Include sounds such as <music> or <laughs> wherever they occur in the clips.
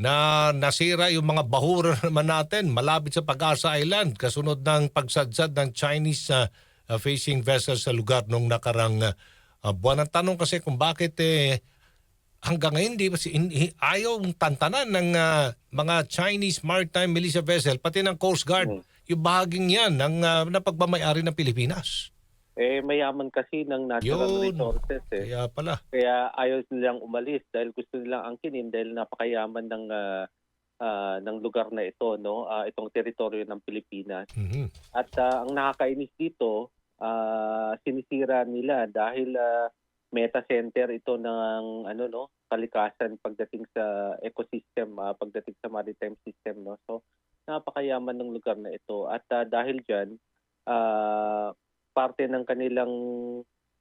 na nasira yung mga bahura <laughs> naman natin malapit sa Pag-asa Island kasunod ng pagsadsad ng Chinese uh, uh, facing vessels sa lugar nung nakarang uh, buwan. Ang tanong kasi kung bakit eh, hanggang ngayon di ba si in- ayaw tantanan ng uh, mga Chinese maritime militia vessel pati ng Coast Guard Mm. yung bahaging yan ng uh, napagmamayari ng Pilipinas. Eh, mayaman kasi ng natural Yun. resources eh. Kaya pala. Kaya ayaw nilang umalis dahil gusto nilang angkinin dahil napakayaman ng ah, ah, ng lugar na ito, no? Ah, itong teritoryo ng Pilipinas. Mhm. At ah, ang nakakainis dito, ah, sinisira nila dahil ah, meta center ito ng ano no, kalikasan pagdating sa ecosystem, ah, pagdating sa maritime system, no. So napakayaman ng lugar na ito at ah, dahil diyan parte ng kanilang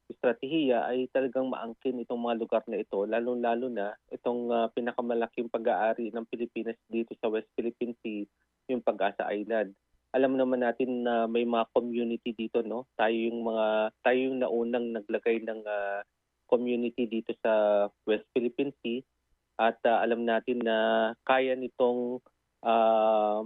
estratehiya ay talagang maangkin itong mga lugar na ito, lalong-lalo na itong ah, pinakamalaking pag-aari ng Pilipinas dito sa West Philippine Sea, yung Pag-asa Island. Alam naman natin na may mga community dito, no? Tayo yung mga tayo yung naunang naglagay ng ah, community dito sa West Philippine Sea at ah, alam natin na kaya nitong ah,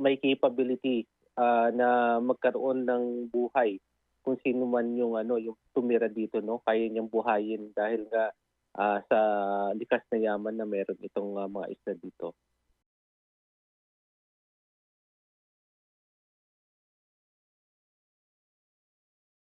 may capability ah, na magkaroon ng buhay kung sino man yung ano yung tumira dito no kaya niyang buhayin dahil nga ah, sa likas na yaman na meron itong ah, mga isla dito.